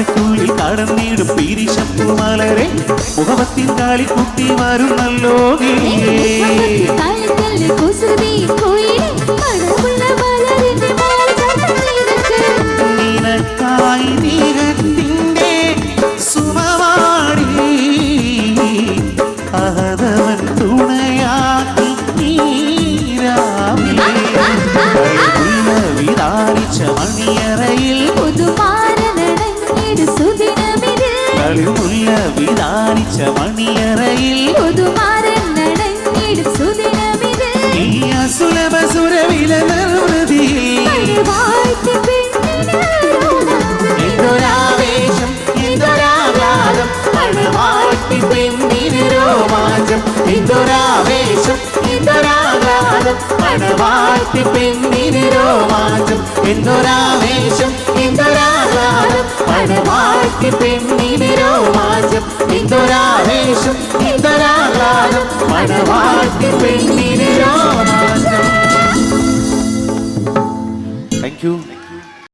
അറയ്ക്കുള്ളിൽ കടന്നിടും പീരിശപ്പു മലരെ മുഖവത്തിൻ കാളിക്കുട്ടി വരുന്നല്ലോ കാലത്തല്ല് കുസൃതി കോയിലെ മണമുള്ള മലരിന്റെ മാർഗം നിനക്ക് നിനക്കായി നീകത്തിന്റെ കളിമുല്ല വിതാനിച്ച മണിയറയിൽ അസുലഭ സുരവില നിർവൃതിയിൽ വാഴ്ത്തി എന്തൊരാവേശം എന്തൊരാഘാതം മണവാട്ടി പെണ്ണിന് രോമാഞ്ചം എന്തൊരാവേശം എന്തൊരാഘാതം മണവാട്ടി പെണ്ണിന് രോമാഞ്ചം എന്തൊരാവേശം എന്തൊരാഘാതം മണവാട്ടി പെണ്ണിന് ആവേശം ഇതരാകാലം മണവാട്ടി പെണ്ണിന് രാമാനം താങ്ക് യു